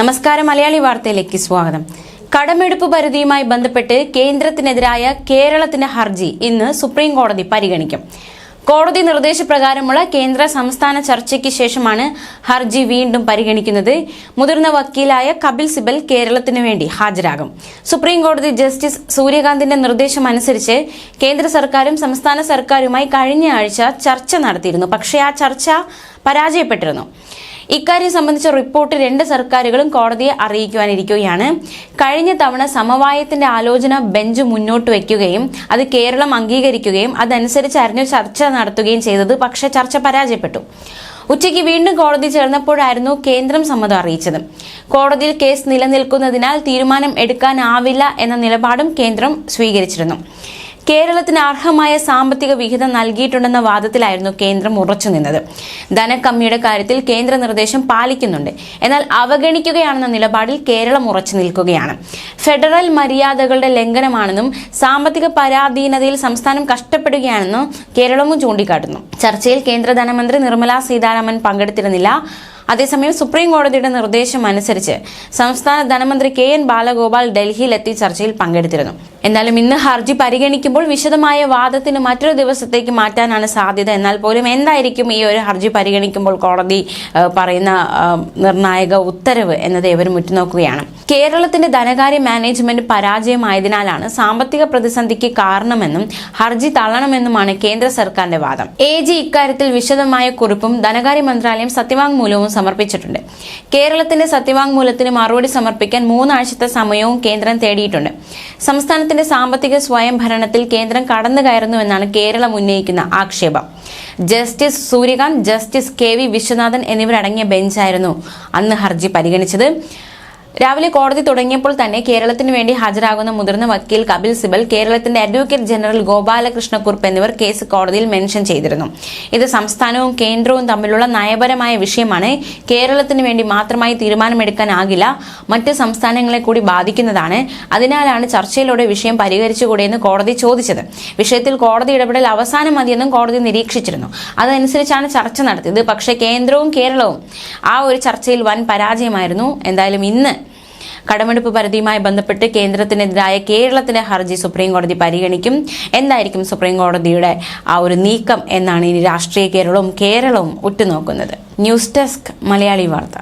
നമസ്കാരം. മലയാളി വാർത്തയിലേക്ക് സ്വാഗതം. കടമെടുപ്പ് പരിധിയുമായി ബന്ധപ്പെട്ട് കേന്ദ്രത്തിനെതിരായ കേരളത്തിന്റെ ഹർജി ഇന്ന് സുപ്രീം കോടതി പരിഗണിക്കും. കോടതി നിർദ്ദേശപ്രകാരമുള്ള കേന്ദ്ര സംസ്ഥാന ചർച്ചയ്ക്ക് ശേഷമാണ് ഹർജി വീണ്ടും പരിഗണിക്കുന്നത്. മുതിർന്ന വക്കീലായ കപിൽ സിബൽ കേരളത്തിനു വേണ്ടി ഹാജരാകും. സുപ്രീം കോടതി ജസ്റ്റിസ് സൂര്യകാന്തിന്റെ നിർദ്ദേശം അനുസരിച്ച് കേന്ദ്ര സർക്കാരും സംസ്ഥാന സർക്കാരുമായി കഴിഞ്ഞ ആഴ്ച ചർച്ച നടത്തിയിരുന്നു. പക്ഷേ ആ ചർച്ച പരാജയപ്പെട്ടിരുന്നു. ഇക്കാര്യം സംബന്ധിച്ച റിപ്പോർട്ട് രണ്ട് സർക്കാരുകളും കോടതിയെ അറിയിക്കുവാനിരിക്കുകയാണ്. കഴിഞ്ഞ തവണ സമവായത്തിന്റെ ആലോചന ബെഞ്ച് മുന്നോട്ട് വയ്ക്കുകയും അത് കേരളം അംഗീകരിക്കുകയും അതനുസരിച്ചായിരുന്നു ചർച്ച നടത്തുകയും ചെയ്തത്. പക്ഷേ ചർച്ച പരാജയപ്പെട്ടു. ഉച്ചയ്ക്ക് വീണ്ടും കോടതി ചേർന്നപ്പോഴായിരുന്നു കേന്ദ്രം സമ്മതം അറിയിച്ചത്. കോടതിയിൽ കേസ് നിലനിൽക്കുന്നതിനാൽ തീരുമാനം എടുക്കാനാവില്ല എന്ന നിലപാടും കേന്ദ്രം സ്വീകരിച്ചിരുന്നു. കേരളത്തിന് അർഹമായ സാമ്പത്തിക വിഹിതം നൽകിയിട്ടുണ്ടെന്ന വാദത്തിലായിരുന്നു കേന്ദ്രം ഉറച്ചുനിന്നത് ധനക്കമ്മിയുടെ കാര്യത്തിൽ കേന്ദ്ര നിർദ്ദേശം പാലിക്കുന്നുണ്ട്. എന്നാൽ അവഗണിക്കുകയാണെന്ന നിലപാടിൽ കേരളം ഉറച്ചു നിൽക്കുകയാണ്. ഫെഡറൽ മര്യാദകളുടെ ലംഘനമാണെന്നും സാമ്പത്തിക പരാധീനതയിൽ സംസ്ഥാനം കഷ്ടപ്പെടുകയാണെന്നും കേരളവും ചൂണ്ടിക്കാട്ടുന്നു. ചർച്ചയിൽ കേന്ദ്ര ധനമന്ത്രി നിർമ്മലാ സീതാരാമൻ പങ്കെടുത്തിരുന്നില്ല. അതേസമയം സുപ്രീം കോടതിയുടെ നിർദ്ദേശം അനുസരിച്ച് സംസ്ഥാന ധനമന്ത്രി കെ എൻ ബാലഗോപാൽ ഡൽഹിയിലെത്തി ചർച്ചയിൽ പങ്കെടുത്തിരുന്നു. എന്നാലും ഇന്ന് ഹർജി പരിഗണിക്കുമ്പോൾ വിശദമായ വാദത്തിന് മറ്റൊരു ദിവസത്തേക്ക് മാറ്റാനാണ് സാധ്യത. എന്നാൽ പോലും എന്തായിരിക്കും ഈ ഒരു ഹർജി പരിഗണിക്കുമ്പോൾ കോടതി പറയുന്ന നിർണായക ഉത്തരവ് എന്നത് ഇവരും ഉറ്റുനോക്കുകയാണ്. കേരളത്തിന്റെ ധനകാര്യ മാനേജ്മെന്റ് പരാജയമായതിനാലാണ് സാമ്പത്തിക പ്രതിസന്ധിക്ക് കാരണമെന്നും ഹർജി തള്ളണമെന്നുമാണ് കേന്ദ്ര സർക്കാരിന്റെ വാദം. എ ജി ഇക്കാര്യത്തിൽ വിശദമായ കുറിപ്പും ധനകാര്യ മന്ത്രാലയം സത്യവാങ്മൂലവും സമർപ്പിച്ചിട്ടുണ്ട്. കേരളത്തിന്റെ സത്യവാങ്മൂലത്തിന് മറുപടി സമർപ്പിക്കാൻ മൂന്നാഴ്ചത്തെ സമയവും കേന്ദ്രം തേടിയിട്ടുണ്ട്. സംസ്ഥാനത്തിന്റെ സാമ്പത്തിക സ്വയംഭരണത്തിൽ കേന്ദ്രം കടന്നു കയറുന്നുവെന്നാണ് കേരളം ഉന്നയിക്കുന്ന ആക്ഷേപം. Justice Suryakant justice K V Viswanathan എന്നിവരടങ്ങിയ ബെഞ്ചായിരുന്നു അന്ന് ഹർജി പരിഗണിച്ചത്. രാവിലെ കോടതി തുടങ്ങിയപ്പോൾ തന്നെ കേരളത്തിന് വേണ്ടി ഹാജരാകുന്ന മുതിർന്ന വക്കീൽ കപിൽ സിബൽ കേരളത്തിന്റെ അഡ്വക്കേറ്റ് ജനറൽ ഗോപാലകൃഷ്ണക്കുറുപ്പ് എന്നിവർ കേസ് കോടതിയിൽ മെൻഷൻ ചെയ്തിരുന്നു. ഇത് സംസ്ഥാനവും കേന്ദ്രവും തമ്മിലുള്ള നയപരമായ വിഷയമാണ്. കേരളത്തിന് വേണ്ടി മാത്രമായി തീരുമാനമെടുക്കാനാകില്ല. മറ്റ് സംസ്ഥാനങ്ങളെ കൂടി ബാധിക്കുന്നതാണ്. അതിനാലാണ് ചർച്ചയിലൂടെ വിഷയം പരിഹരിച്ചുകൂടെയെന്ന് കോടതി ചോദിച്ചത്. വിഷയത്തിൽ കോടതി ഇടപെടൽ അവസാനം മതിയെന്നും കോടതി നിരീക്ഷിച്ചിരുന്നു. അതനുസരിച്ചാണ് ചർച്ച നടത്തിയത്. പക്ഷേ കേന്ദ്രവും കേരളവും ആ ഒരു ചർച്ചയിൽ വൻ പരാജയമായിരുന്നു. എന്തായാലും ഇന്ന് കടമെടുപ്പ് പരിധിയുമായി ബന്ധപ്പെട്ട് കേന്ദ്രത്തിനെതിരായ കേരളത്തിലെ ഹർജി സുപ്രീം കോടതി പരിഗണിക്കും. എന്തായിരിക്കും സുപ്രീം കോടതിയുടെ ആ ഒരു നീക്കം എന്നാണ് ഇനി രാഷ്ട്രീയ കേരളവും കേരളവും ഉറ്റുനോക്കുന്നത്. ന്യൂസ് ഡെസ്ക് മലയാളി വാർത്ത.